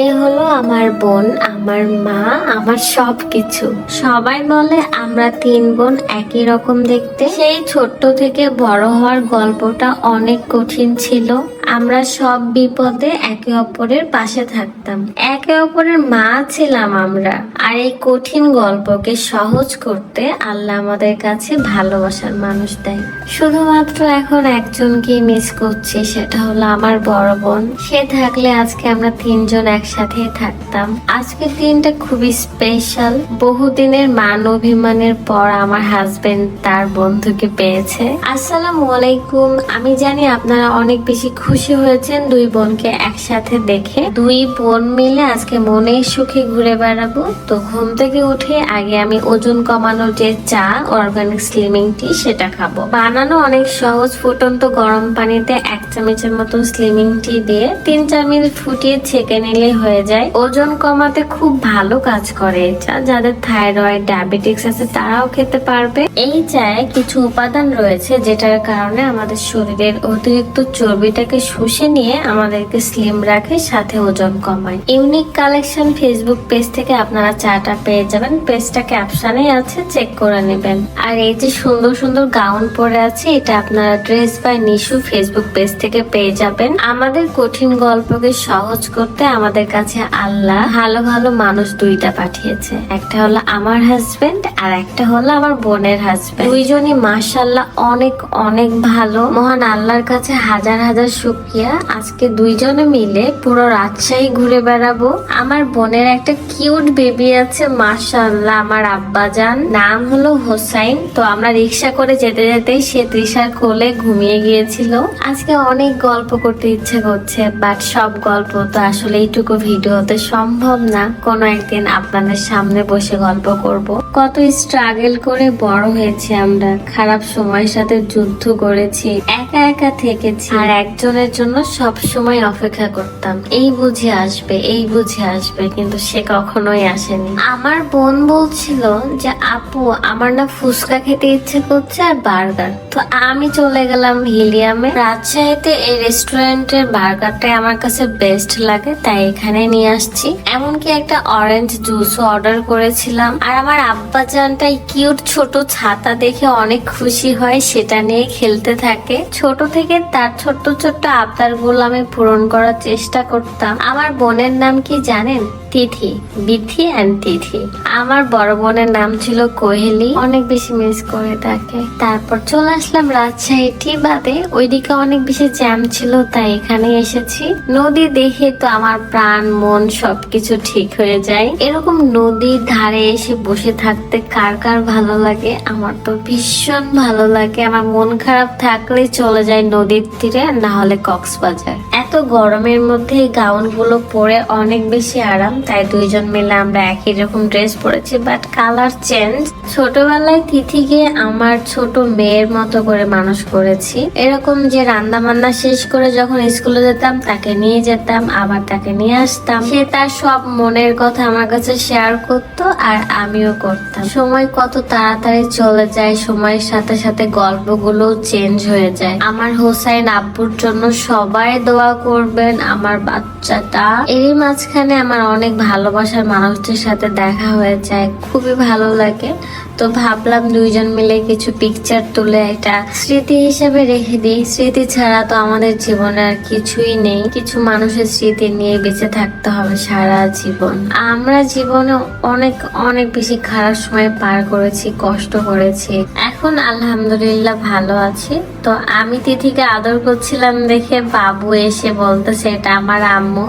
এ হলো আমার বোন, আমার মা, আমার সব কিছু সবাই বলে আমরা তিন বোন একই রকম দেখতে। সেই ছোট্ট থেকে বড় হওয়ার গল্পটা অনেক কঠিন ছিল। আমরা সব বিপদে একে অপরের পাশে থাকতাম। একে অপরের মা ছিলাম আমরা। আর এই কঠিন গল্পকে সহজ করতে আল্লাহ আমাদের কাছে ভালোবাসার মানুষ দেয়। শুধুমাত্র এখন একজনকে মিস করছি, সেটা হলো আমার বড় বোন। সে থাকলে আজকে আমরা তিনজন একসাথে থাকতাম। আজকের দিনটা খুবই স্পেশাল বহুদিনের মান অভিমানের পর আমার হাজবেন্ড তার বন্ধুকে পেয়েছে। আসসালামু আলাইকুম। আমি জানি আপনারা অনেক বেশি খুশি হয়েছেন দুই বোনকে একসাথে দেখে। দুই বোন মিলে আজকে মনে সুখে ঘুরে বেড়াবো। তো ঘুম থেকে উঠে আগে আমি ওজন কমানোর যে চা অর্গানিক স্লিমিং টি সেটা খাব। বানানো অনেক সহজ, ফুটন্ত গরম পানিতে এক চামচের মতো স্লিমিং টি দিয়ে তিন চার মিনিট ফুটিয়ে ছেঁকে নিলে হয়ে যায়। ওজন কমাতে খুব ভালো কাজ করে। চা যাদের থাইরয়েড ডায়াবেটিক্স আছে, তারাও খেতে পারবে। এই চায়ে কিছু উপাদান রয়েছে, যেটার কারণে আমাদের শরীরের অতিরিক্ত চর্বিটাকে শুষে নিয়ে আমাদেরকে স্লিম রাখে, সাথে ওজন কমায়। ইউনিক কালেকশন ফেসবুক পেজ থেকে আপনারা চাটা পেয়ে যাবেন। পেজটা ক্যাপশনে আছে চেক করে নেবেন। আর এই যে সুন্দর সুন্দর গাউন পরে আছে, এটা আপনারা dress by Nishu Facebook page থেকে পেয়ে যাবেন। আমাদের কঠিন গল্পকে সহজ করতে আমাদের কাছে আল্লাহ ভালো ভালো মানুষ দুইটা পাঠিয়েছে। একটা হলো আমার হাজবেন্ড আর একটা হলো আমার বোনের হাজবেন্ড দুইজনই মাশাল্লাহ অনেক অনেক ভালো। মহান আল্লাহর কাছে হাজার হাজার শুক্রিয়া। আজকে দুইজনে মিলে পুরো রাজশাহী ঘুরে বেড়াবো। আমার বোনের একটা কিউট বেবি আছে মাশাল্লাহ আমার আব্বাজান। নাম হলো হোসাইন। তো আমরা রিক্সা করে যেতে যেতেই সে তৃষার কোলে ঘুমিয়ে গিয়েছিল। আজকে অনেক গল্প করতে ইচ্ছে করছে বাট সব গল্প তো আসলে এইটুকু ভিডিওতে সম্ভব না। কোনো একদিন আপনাদের সামনে বসে গল্প করব। কত স্ট্রাগল করে বড় হয়েছে আমরা। খারাপ সময়ের সাথে যুদ্ধ করেছি, একা একা থেকেছি, আর একজনের জন্য সব সময় অপেক্ষা করতাম। এই বুঝে আসবে, এই বুঝে আসবে, কিন্তু সে কখনোই আসেনি। আমার বোন বলছিল যে, আপু, আমার না ফুচকা খেতে ইচ্ছে করছে আর বার্গার। তো আমি চলে গেলাম হিলিয়ামে। রাজশাহীতে এই রেস্টুরেন্টের বার্গারটাই আমার কাছে বেস্ট লাগে, তাই এখানে নিয়ে আসছি। এমনকি একটা অরেঞ্জ জুসও অর্ডার করেছিলাম। আর আমার আব্বা জানটাই কিউট ছোট ছাতা দেখে অনেক খুশি হয়, সেটা নিয়ে খেলতে থাকে। ছোট থেকে তার ছোট্ট ছোট্ট আবদারগুলো আমি পূরণ করার চেষ্টা করতাম। আমার বোনের নাম কি জানেন? তিথি, বিথি অ্যান্ড তিথি। আমার বড় বোনের নাম ছিল কোহেলি। অনেক বেশি মিস করে তাকে। তারপর চলে আসলাম রাজশাহী টি বাদে। ওইদিকে অনেক বেশি জ্যাম ছিল, তাই এখানে এসেছি। নদী দেখে তো আমার প্রাণ, মন সবকিছু ঠিক হয়ে যায়। এরকম নদীর ধারে এসে বসে থাকতে কার কার ভালো লাগে? আমার তো ভীষণ ভালো লাগে। আমার মন খারাপ থাকলে চলে যায় নদীর তীরে না হলে কক্সবাজার। এত গরমের মধ্যে এই গাউনগুলো পরে অনেক বেশি আরাম, তাই দুইজন মিলে আমরা একই রকম ড্রেস পরেছি বাট কালার চেঞ্জ ছোটবেলায় তিথিকে আমার ছোট মেয়ের মতো করে মানুষ করেছি। এরকম যে রান্না বান্না শেষ করে যখন স্কুলে যেতাম, তাকে নিয়ে যেতাম, আবার তাকে নিয়ে আসতাম। সে তার সব মনের কথা আমার কাছে শেয়ার করতো আর আমিও করতাম। সময় কত তাড়াতাড়ি চলে যায়, সময়ের সাথে সাথে গল্পগুলো চেঞ্জ হয়ে যায়। আমার হোসাইন আব্বুর জন্য সবাই দোয়া করবেন আমার বাচ্চাটা। এরই মাঝখানে আমার অনেক ভালোবাসার মানুষদের সাথে দেখা হয়ে যায়। খুবই ভালো লাগে। তো ভাবলাম দুইজন মিলে কিছু পিকচার তুলে একটা স্মৃতি হিসেবে রেখে দিই। স্মৃতি ছাড়া তো আমাদের জীবনে আর কিছুই নেই। কিছু মানুষের স্মৃতি নিয়ে বেঁচে থাকতে হবে সারা জীবন। আমরা জীবনে অনেক অনেক বেশি খারাপ সময় পার করেছি, কষ্ট করেছি। এখন আলহামদুলিল্লাহ ভালো আছি। তো আমি তিথিকে আদর করছিলাম দেখে বাবু এসে বলতেছে, এটা আমার আম্মু।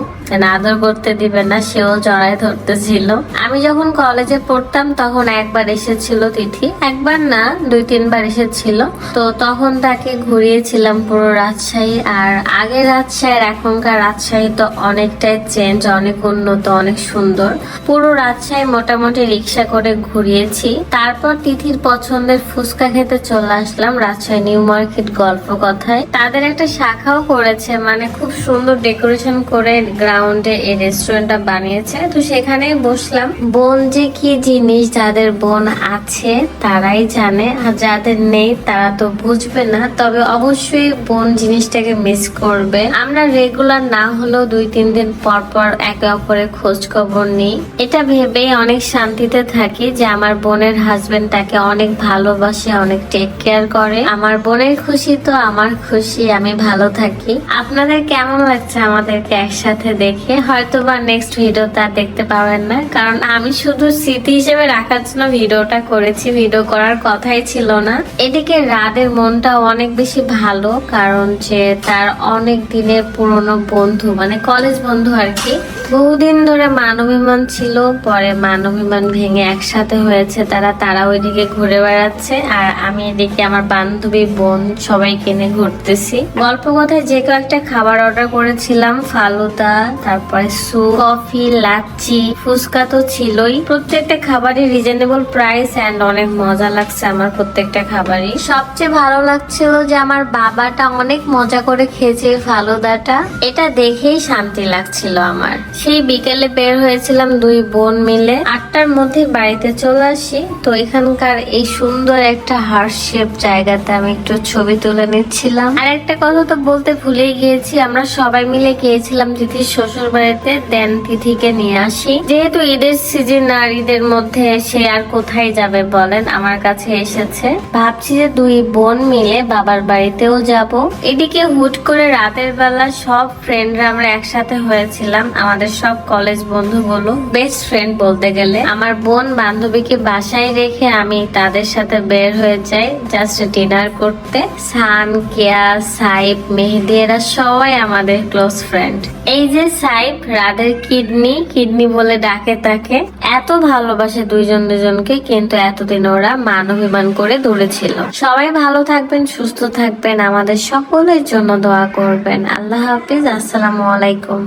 আদর করতে দিবে না? সেও জড়ায় ধরতেছিল। আমি যখন কলেজে পড়তাম তখন একবার এসেছিল তিথি। একবার না, দুই, তিনবার এসেছিল। তো তখন তাকে ঘুরিয়েছিলাম পুরো রাজশাহী। আর আগে রাজশাহীর, এখনকার রাজশাহী তো অনেকটাই চেঞ্জ অনেক উন্নত, অনেক সুন্দর। পুরো রাজশাহী মোটামুটি রিক্সা করে ঘুরিয়েছি। তারপর তিথির পছন্দের ফুচকা খেতে চলে আসলাম রাজশাহী নিউ মার্কেট গল্প কথায়। তাদের একটা শাখাও করেছে মানে খুব সুন্দর ডেকোরেশন করে গ্রাউন্ডে এই রেস্টুরেন্টটা বানিয়েছে। তো সেখানেই বসলাম। বোন যে কি জিনিস, যাদের বোন আছে আছে, তারাই জানে, আর যাদের নেই তারা তো বুঝবে না। তবে অবশ্যই বোন জিনিসটাকে মিস করবে। আমরা রেগুলার না হলেও দুই, তিন দিন পর পর একে অপরের খোঁজ খবর নিই। এটা ভেবেই অনেক শান্তিতে থাকি যে আমার বোনের হাজবেন্ড তাকে অনেক ভালোবাসে, অনেক টেক কেয়ার করে। আমার বোনের খুশি তো আমার খুশি, আমি ভালো থাকি। আপনাদের কেমন লাগছে আমাদেরকে একসাথে দেখে? হয়তো বা নেক্সট ভিডিও তা দেখতে পাবেন না, কারণ আমি শুধু স্মৃতি হিসেবে রাখার জন্য ভিডিওটা করেছি ভিডিও করার কথাই ছিল না। এদিকে রাদের মনটা অনেক বেশি ভালো, কারণ যে তার অনেক দিনের পুরনো বন্ধু মানে কলেজ বন্ধু আর কি বহুদিন ধরে মানবিমান ছিল, পরে মানবিমান ভেঙে একসাথে হয়েছে, তারা তারা ওইদিকে ঘুরে বেড়াচ্ছে, আর আমি এদিকে আমার বান্ধবী, বোন সবাই কিনে ঘুরতেছি। গল্প কথায় যে কয়েকটা খাবার অর্ডার করেছিলাম, ফালুদা, তারপরে সু কফি, লাচ্ছি, ফুচকা তো ছিলই। প্রত্যেকটা খাবারই রিজনেবল প্রাইস এন্ড অনেক মজা লাগছে আমার প্রত্যেকটা খাবারই। সবচেয়ে ভালো লাগছিল যে আমার বাবাটা অনেক মজা করে খেয়েছে, ফালুদাটা। এটা দেখেই শান্তি লাগছিল আমার। সেই বিকেলে বের হয়েছিলাম দুই বোন মিলে। আটটার মধ্যে বাড়িতে চলে আসি। তো এখানকার এই সুন্দর একটা হার্ট শেপ জায়গাতে আমি একটু ছবি তুলে নিচ্ছিলাম। আর একটা কথা তো বলতে ভুলেই গিয়েছি, আমরা সবাই মিলে গিয়েছিলাম তিথির শ্বশুর বাড়িতে দেন তিথিকে নিয়ে আসি। যেহেতু ঈদের সিজন আর ঈদের মধ্যে সে আর কোথায় যাবে বলেন, আমার কাছে এসেছে। ভাবছি যে দুই বোন মিলে বাবার বাড়িতেও যাব। এদিকে হুট করে রাতের বেলা সব ফ্রেন্ডরা আমরা একসাথে হয়েছিলাম। আমাদের সব কলেজ বন্ধুগুলো বেস্ট ফ্রেন্ড বলতে গেলে, আমার বোন বান্ধবীকে বাসায় রেখে আমি তাদের সাথে বের হয়ে যাই জাস্ট ডিনার করতে। সান, কেয়া, সাইব, মেহেদি, এরা সবাই আমাদের ক্লোজ ফ্রেন্ড এই যে সাইব রাদের কিডনি কিডনি বলে ডাকে তাকে। এত ভালোবাসে দুইজন দুজনকে, কিন্তু এতদিন ওরা মান অভিমান করে দূরে ছিল। সবাই ভালো থাকবেন, সুস্থ থাকবেন, আমাদের সকলের জন্য দোয়া করবেন। আল্লাহ হাফিজ, আসসালামু আলাইকুম।